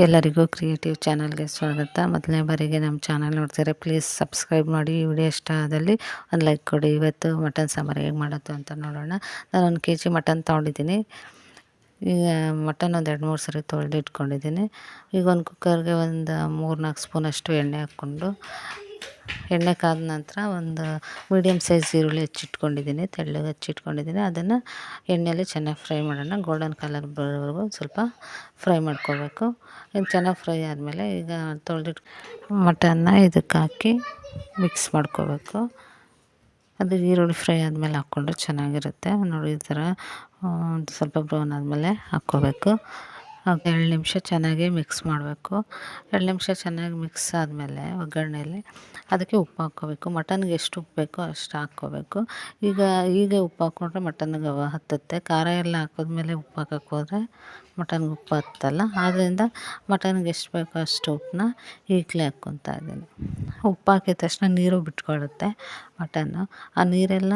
ಎಲ್ಲರಿಗೂ ಕ್ರಿಯೇಟಿವ್ ಚಾನಲ್ಗೆ ಸ್ವಾಗತ. ಮೊದಲನೇ ಬಾರಿಗೆ ನಮ್ಮ ಚಾನಲ್ ನೋಡ್ತಾರೆ ಪ್ಲೀಸ್ ಸಬ್ಸ್ಕ್ರೈಬ್ ಮಾಡಿ. ಈ ವಿಡಿಯೋ ಇಷ್ಟ ಆದಲ್ಲಿ ಒಂದು ಲೈಕ್ ಕೊಡಿ. ಇವತ್ತು ಮಟನ್ ಸಾಂಬಾರು ಹೇಗೆ ಮಾಡೋದು ಅಂತ ನೋಡೋಣ. ನಾನು ಒಂದು ಕೆ ಜಿ ಮಟನ್ ತೊಗೊಂಡಿದ್ದೀನಿ. ಈಗ ಮಟನ್ ಒಂದು ಎರಡು, ಮೂರು ಸರಿ ತೊಳೆದು ಇಟ್ಕೊಂಡಿದ್ದೀನಿ ಈಗ ಒಂದು ಕುಕ್ಕರ್ಗೆ ಒಂದು ಮೂರು ನಾಲ್ಕು ಸ್ಪೂನಷ್ಟು ಎಣ್ಣೆ ಹಾಕ್ಕೊಂಡು ಎಣ್ಣೆ ಕಾದ ನಂತರ ಒಂದು ಮೀಡಿಯಮ್ ಸೈಜ್ ಈರುಳ್ಳಿ ಹೆಚ್ಚಿಟ್ಕೊಂಡಿದ್ದೀನಿ ತೆಳ್ಳಗೆ ಹೆಚ್ಚಿಟ್ಕೊಂಡಿದ್ದೀನಿ. ಅದನ್ನು ಎಣ್ಣೆಯಲ್ಲಿ ಚೆನ್ನಾಗಿ ಫ್ರೈ ಮಾಡೋಣ. ಗೋಲ್ಡನ್ ಕಲರ್ ಬರೋವರೆಗೂ ಸ್ವಲ್ಪ ಫ್ರೈ ಮಾಡ್ಕೋಬೇಕು. ಇದು ಚೆನ್ನಾಗಿ ಫ್ರೈ ಆದಮೇಲೆ ಈಗ ತೊಳೆದಿಟ್ಟು ಮಟನ್ನ ಇದಕ್ಕೆ ಹಾಕಿ ಮಿಕ್ಸ್ ಮಾಡ್ಕೋಬೇಕು. ಅದು ಈರುಳ್ಳಿ ಫ್ರೈ ಆದಮೇಲೆ ಹಾಕ್ಕೊಂಡ್ರೆ ಚೆನ್ನಾಗಿರುತ್ತೆ. ನೋಡಿ ಈ ಥರ ಸ್ವಲ್ಪ ಬ್ರೌನ್ ಆದಮೇಲೆ ಹಾಕ್ಕೋಬೇಕು. ಎರಡು ನಿಮಿಷ ಚೆನ್ನಾಗಿ ಮಿಕ್ಸ್ ಮಾಡಬೇಕು. ಎರಡು ನಿಮಿಷ ಚೆನ್ನಾಗಿ ಮಿಕ್ಸ್ ಆದಮೇಲೆ ಒಗ್ಗರಣೆಯಲ್ಲಿ ಅದಕ್ಕೆ ಉಪ್ಪು ಹಾಕ್ಕೋಬೇಕು. ಮಟನ್ಗೆ ಎಷ್ಟು ಉಪ್ಪು ಬೇಕೋ ಅಷ್ಟು ಹಾಕ್ಕೋಬೇಕು. ಈಗ ಈಗ ಉಪ್ಪು ಹಾಕ್ಕೊಂಡ್ರೆ ಮಟನ್ಗೆ ಹತ್ತುತ್ತೆ. ಖಾರ ಎಲ್ಲ ಹಾಕಿದ್ಮೇಲೆ ಉಪ್ಪು ಹಾಕಕ್ಕೆ ಹೋದರೆ ಮಟನ್ಗೆ ಉಪ್ಪು ಹತ್ತಲ್ಲ. ಆದ್ದರಿಂದ ಮಟನ್ಗೆ ಎಷ್ಟು ಬೇಕೋ ಅಷ್ಟು ಉಪ್ಪನ್ನ ಈಗಲೇ ಹಾಕ್ಕೊತಾ ಇದ್ದೀನಿ. ಉಪ್ಪು ಹಾಕಿದ ತಕ್ಷಣ ನೀರು ಬಿಟ್ಕೊಳ್ಳುತ್ತೆ ಮಟನ್ನು. ಆ ನೀರೆಲ್ಲ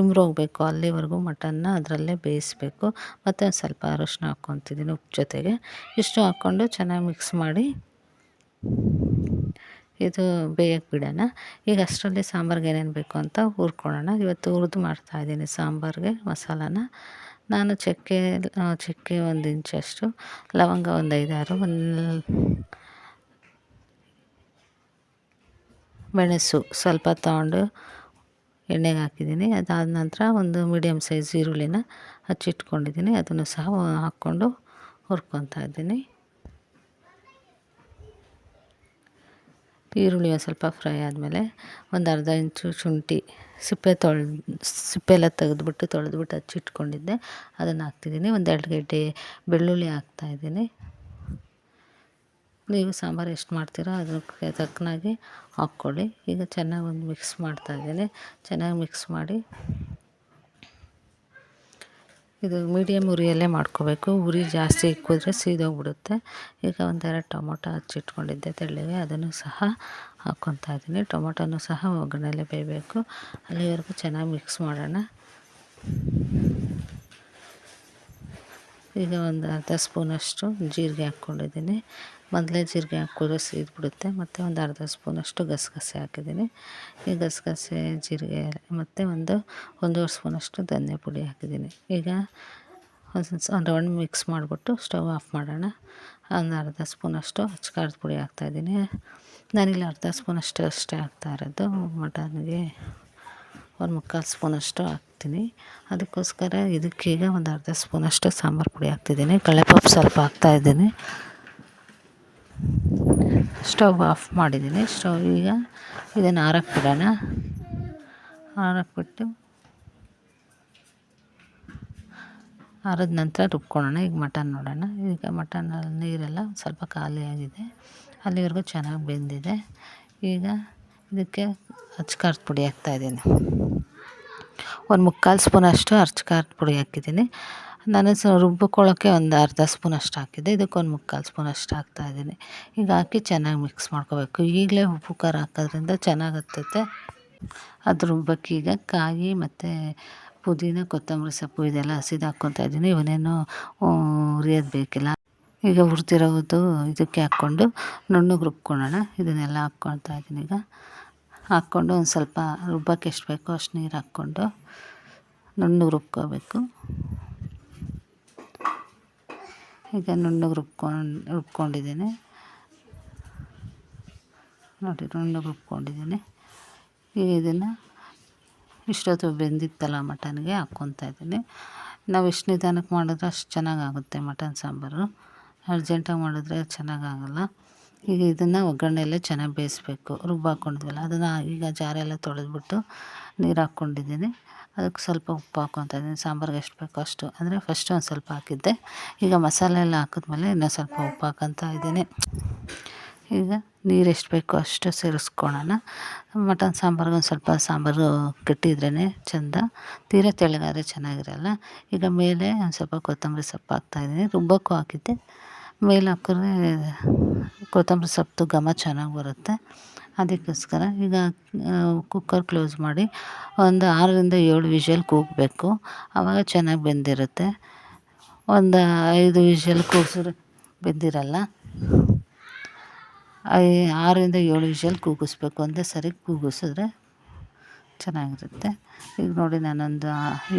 ಇಮ್ರೋಗಬೇಕು ಅಲ್ಲಿವರೆಗೂ ಮಟನ್ನ ಅದರಲ್ಲೇ ಬೇಯಿಸಬೇಕು. ಮತ್ತು ಒಂದು ಸ್ವಲ್ಪ ಅರಶಿನ ಹಾಕ್ಕೊತಿದ್ದೀನಿ ಉಪ್ಪು ಜೊತೆಗೆ. ಇಷ್ಟು ಹಾಕ್ಕೊಂಡು ಚೆನ್ನಾಗಿ ಮಿಕ್ಸ್ ಮಾಡಿ ಇದು ಬೇಯಕ್ಕೆ ಬಿಡೋಣ. ಈಗ ಅಷ್ಟರಲ್ಲಿ ಸಾಂಬಾರ್ಗೆ ಏನೇನು ಬೇಕು ಅಂತ ಹುರ್ಕೊಳ್ಳೋಣ. ಇವತ್ತು ಹುರಿದು ಮಾಡ್ತಾಯಿದ್ದೀನಿ ಸಾಂಬಾರಿಗೆ ಮಸಾಲಾನ. ನಾನು ಚಕ್ಕೆ ಚಕ್ಕೆ ಒಂದು ಇಂಚಷ್ಟು ಲವಂಗ ಒಂದು ಐದಾರು, ಒಂದು ಮೆಣಸು ಸ್ವಲ್ಪ ತಗೊಂಡು ಎಣ್ಣೆಗೆ ಹಾಕಿದ್ದೀನಿ. ಅದಾದ ನಂತರ ಒಂದು ಮೀಡಿಯಮ್ ಸೈಜ್ ಈರುಳ್ಳಿನ ಹಚ್ಚಿಟ್ಕೊಂಡಿದ್ದೀನಿ. ಅದನ್ನು ಸಹ ಹಾಕ್ಕೊಂಡು ಹುರ್ಕೊತಾ ಇದ್ದೀನಿ. ಈರುಳ್ಳಿ ಒಂದು ಸ್ವಲ್ಪ ಫ್ರೈ ಆದಮೇಲೆ ಒಂದು ಅರ್ಧ ಇಂಚು ಶುಂಠಿ ಸಿಪ್ಪೆ ತೊಳೆದು ಸಿಪ್ಪೆ ಎಲ್ಲ ತೆಗೆದ್ಬಿಟ್ಟು ತೊಳೆದ್ಬಿಟ್ಟು ಹಚ್ಚಿಟ್ಕೊಂಡಿದ್ದೆ. ಅದನ್ನು ಹಾಕ್ತಿದ್ದೀನಿ. ಒಂದು ಎರಡು ಗಡ್ಡೆ ಬೆಳ್ಳುಳ್ಳಿ ಹಾಕ್ತಾಯಿದ್ದೀನಿ ನೀವು ಸಾಂಬಾರು ಎಷ್ಟು ಮಾಡ್ತೀರೋ ಅದಕ್ಕೆ ತಕ್ಕನಾಗಿ ಹಾಕ್ಕೊಳ್ಳಿ. ಈಗ ಚೆನ್ನಾಗಿ ಒಂದು ಮಿಕ್ಸ್ ಮಾಡ್ತಾ ಇದ್ದೀನಿ. ಚೆನ್ನಾಗಿ ಮಿಕ್ಸ್ ಮಾಡಿ ಇದು ಮೀಡಿಯಮ್ ಉರಿಯಲ್ಲೇ ಮಾಡ್ಕೋಬೇಕು. ಉರಿ ಜಾಸ್ತಿ ಇಕ್ಕಿದ್ರೆ ಸೀದೋಗ್ಬಿಡುತ್ತೆ. ಈಗ ಒಂದೆರಡು ಟೊಮೊಟೊ ಹಚ್ಚಿಟ್ಕೊಂಡಿದ್ದೆ ತೆಳ್ಳಿಗೆ. ಅದನ್ನು ಸಹ ಹಾಕ್ಕೊತಾ ಇದ್ದೀನಿ. ಟೊಮೊಟೊನೂ ಸಹ ಒಗ್ಗರಣೆಲೆ ಬೇಯಬೇಕು. ಅಲ್ಲಿವರೆಗೂ ಚೆನ್ನಾಗಿ ಮಿಕ್ಸ್ ಮಾಡೋಣ. ಈಗ ಒಂದು ಅರ್ಧ ಸ್ಪೂನಷ್ಟು ಜೀರಿಗೆ ಹಾಕ್ಕೊಂಡಿದ್ದೀನಿ. ಮೊದಲೇ ಜೀರಿಗೆ ಹಾಕಿದ್ರೆ ಸೀದ್ಬಿಡುತ್ತೆ. ಮತ್ತು ಒಂದು ಅರ್ಧ ಸ್ಪೂನಷ್ಟು ಗಸಗಸೆ ಹಾಕಿದ್ದೀನಿ. ಈ ಗಸಗಸೆ, ಜೀರಿಗೆ ಮತ್ತು ಒಂದು ಒಂದೂವರೆ ಸ್ಪೂನಷ್ಟು ಧನಿಯಾ ಪುಡಿ ಹಾಕಿದ್ದೀನಿ. ಈಗ ಒಂದು ರೌಂಡ್ ಮಿಕ್ಸ್ ಮಾಡಿಬಿಟ್ಟು ಸ್ಟವ್ ಆಫ್ ಮಾಡೋಣ. ಒಂದು ಅರ್ಧ ಸ್ಪೂನಷ್ಟು ಅಚ್ಚಕಾರದ ಪುಡಿ ಹಾಕ್ತಾಯಿದ್ದೀನಿ ನಾನಿಲ್ಲಿ ಅರ್ಧ ಸ್ಪೂನಷ್ಟು ಅಷ್ಟೇ ಹಾಕ್ತಾ ಇರೋದು. ಮಟನ್ಗೆ ಒಂದು ಮುಕ್ಕಾಲು ಸ್ಪೂನಷ್ಟು ಹಾಕ್ತೀನಿ. ಅದಕ್ಕೋಸ್ಕರ ಇದಕ್ಕೀಗ ಒಂದು ಅರ್ಧ ಸ್ಪೂನಷ್ಟು ಸಾಂಬಾರು ಪುಡಿ ಹಾಕ್ತಿದ್ದೀನಿ. ಕಳ್ಳೆಪಪ್ಪು ಸ್ವಲ್ಪ ಹಾಕ್ತಾಯಿದ್ದೀನಿ ಸ್ಟವ್ ಆಫ್ ಮಾಡಿದ್ದೀನಿ. ಸ್ಟೌವ್ ಈಗ ಇದನ್ನು ಆರಕ್ಕೆ ಬಿಡೋಣ ಆರಕ್ಕೆ ಬಿಟ್ಟು ಆರಿದ ನಂತರ ರುಬ್ಕೊಳ್ಳೋಣ. ಈಗ ಮಟನ್ ನೋಡೋಣ. ಈಗ ಮಟನಲ್ಲಿ ನೀರೆಲ್ಲ ಸ್ವಲ್ಪ ಖಾಲಿಯಾಗಿದೆ ಅಲ್ಲಿವರೆಗೂ ಚೆನ್ನಾಗಿ ಬೆಂದಿದೆ. ಈಗ ಇದಕ್ಕೆ ಅಚ್ಕಾರದ ಪುಡಿ ಹಾಕ್ತಾಯಿದ್ದೀನಿ ಒಂದು ಮುಕ್ಕಾಲು ಸ್ಪೂನಷ್ಟು ಅರ್ಚ್ಕಾರದ ಪುಡಿ ಹಾಕಿದ್ದೀನಿ. ನಾನು ಸ ರುಬ್ಬಿಕೊಳ್ಳೋಕ್ಕೆ ಒಂದು ಅರ್ಧ ಸ್ಪೂನ್ ಅಷ್ಟು ಹಾಕಿದ್ದೆ, ಇದಕ್ಕೊಂದು ಮುಕ್ಕಾಲು ಸ್ಪೂನ್ ಅಷ್ಟು ಹಾಕ್ತಾ ಇದ್ದೀನಿ. ಈಗ ಹಾಕಿ ಚೆನ್ನಾಗಿ ಮಿಕ್ಸ್ ಮಾಡ್ಕೋಬೇಕು. ಈಗಲೇ ಉಪ್ಪು, ಖಾರ ಹಾಕೋದ್ರಿಂದ ಚೆನ್ನಾಗಿ ಹತ್ತುತ್ತೆ ಅದು ರುಬ್ಬಕ್ಕೆ ಈಗ ಕಾಯಿ ಮತ್ತು ಪುದೀನ, ಕೊತ್ತಂಬರಿ ಸೊಪ್ಪು ಇದೆಲ್ಲ ಹಸಿದು ಹಾಕ್ಕೊತಾ ಇದ್ದೀನಿ. ಇವನೇನು ಹುರಿಯೋದು ಬೇಕಿಲ್ಲ. ಈಗ ಹುರಿದಿರೋದು ಇದಕ್ಕೆ ಹಾಕ್ಕೊಂಡು ನುಣ್ಣಗೆ ರುಬ್ಕೊಳ್ಳೋಣ. ಇದನ್ನೆಲ್ಲ ಹಾಕ್ಕೊಳ್ತಾ ಇದ್ದೀನಿ ಈಗ. ಹಾಕ್ಕೊಂಡು ಒಂದು ಸ್ವಲ್ಪ ರುಬ್ಬಕ್ಕೆ ಎಷ್ಟು ಬೇಕೋ ಅಷ್ಟು ನೀರು ಹಾಕ್ಕೊಂಡು ನುಣ್ಣಗೆ ರುಬ್ಕೋಬೇಕು. ಈಗ ನುಣ್ಣಗೆ ರುಬ್ಕೊಂಡು, ರುಬ್ಕೊಂಡಿದ್ದೀನಿ. ನೋಡಿ, ನುಣ್ಣಗೆ ರುಬ್ಕೊಂಡಿದ್ದೀನಿ. ಈಗ ಇದನ್ನು ಇಷ್ಟೊತ್ತು ಬೆಂದಿತ್ತಲ್ಲ ಮಟನ್ಗೆ, ಹಾಕ್ಕೊತಾ ಇದ್ದೀನಿ. ನಾವು ಎಷ್ಟು ನಿಧಾನಕ್ಕೆ ಮಾಡಿದ್ರೆ ಅಷ್ಟು ಚೆನ್ನಾಗಾಗುತ್ತೆ ಮಟನ್ ಸಾಂಬಾರು. ಅರ್ಜೆಂಟಾಗಿ ಮಾಡಿದ್ರೆ ಚೆನ್ನಾಗಾಗಲ್ಲ. ಈಗ ಇದನ್ನು ಒಗ್ಗರಣೆಯಲ್ಲೇ ಚೆನ್ನಾಗಿ ಬೇಯಿಸ್ಬೇಕು. ರುಬ್ಬಾಕೊಂಡಿದ್ವಲ್ಲ, ಅದನ್ನು ಈಗ ಜಾರೆಲ್ಲ ತೊಳೆದ್ಬಿಟ್ಟು ನೀರು ಹಾಕ್ಕೊಂಡಿದ್ದೀನಿ. ಅದಕ್ಕೆ ಸ್ವಲ್ಪ ಉಪ್ಪು ಹಾಕ್ಕೊತಾ ಇದ್ದೀನಿ. ಸಾಂಬಾರ್ಗೆ ಎಷ್ಟು ಬೇಕೋ ಅಷ್ಟು. ಅಂದರೆ ಫಸ್ಟ್ ಒಂದು ಸ್ವಲ್ಪ ಹಾಕಿದ್ದೆ. ಈಗ ಮಸಾಲೆ ಎಲ್ಲ ಹಾಕಿದ್ಮೇಲೆ ಇನ್ನೂ ಸ್ವಲ್ಪ ಉಪ್ಪು ಹಾಕ್ಕೊತಾ ಇದ್ದೀನಿ. ಈಗ ನೀರು ಎಷ್ಟು ಬೇಕೋ ಅಷ್ಟು ಸೇರಿಸ್ಕೊಳ್ಳೋಣ ಮಟನ್ ಸಾಂಬಾರ್ಗೆ ಒಂದು ಸ್ವಲ್ಪ ಸಾಂಬಾರು ಕೆಟ್ಟಿದ್ರೇ ಚೆಂದ. ತೀರ ತೆಳ್ಳಗಾದರೆ ಚೆನ್ನಾಗಿರಲ್ಲ. ಈಗ ಮೇಲೆ ಒಂದು ಸ್ವಲ್ಪ ಕೊತ್ತಂಬರಿ ಸೊಪ್ಪು ಹಾಕ್ತಾಯಿದ್ದೀನಿ ರುಬ್ಬಕ್ಕೂ ಹಾಕಿದ್ದೆ. ಮೇಲೆ ಹಾಕಿದ್ರೆ ಕೊತ್ತಂಬರಿ ಸೊಪ್ಪು ಘಮ ಚೆನ್ನಾಗಿ ಬರುತ್ತೆ. ಅದಕ್ಕೋಸ್ಕರ ಈಗ ಕುಕ್ಕರ್ ಕ್ಲೋಸ್ ಮಾಡಿ ಒಂದು ಆರರಿಂದ ಏಳು ವಿಷಲ್ ಕೂಗಬೇಕು. ಆವಾಗ ಚೆನ್ನಾಗಿ ಬೆಂದಿರುತ್ತೆ. ಒಂದು ಐದು ವಿಷಲ್ ಕೂಗಿಸಿದ್ರೆ ಬೆಂದಿರಲ್ಲ. ಆರರಿಂದ ಏಳು ವಿಷಲ್ ಕೂಗಿಸ್ಬೇಕು. ಒಂದೇ ಸರಿ ಕೂಗಿಸಿದ್ರೆ ಚೆನ್ನಾಗಿರುತ್ತೆ. ಈಗ ನೋಡಿ ನಾನೊಂದು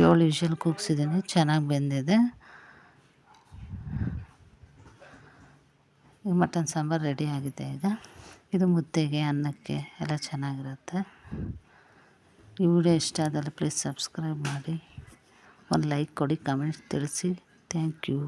ಏಳು ವಿಷಲ್ ಕೂಗಿಸಿದ್ದೀನಿ. ಚೆನ್ನಾಗಿ ಬೆಂದಿದೆ. ಈಗ ಮಟನ್ ಸಾಂಬಾರು ರೆಡಿ ಆಗಿದೆ ಈಗ. ಇದು ಮುದ್ದೆಗೆ ಅನ್ನಕ್ಕೆ ಎಲ್ಲ ಚೆನ್ನಾಗಿರುತ್ತೆ. ಈ ವಿಡಿಯೋ ಇಷ್ಟ ಆದಲ್ಲಿ ಪ್ಲೀಸ್ ಸಬ್ಸ್ಕ್ರೈಬ್ ಮಾಡಿ. ಒಂದು ಲೈಕ್ ಕೊಡಿ ಕಮೆಂಟ್ಸ್ ತಿಳಿಸಿ. Thank you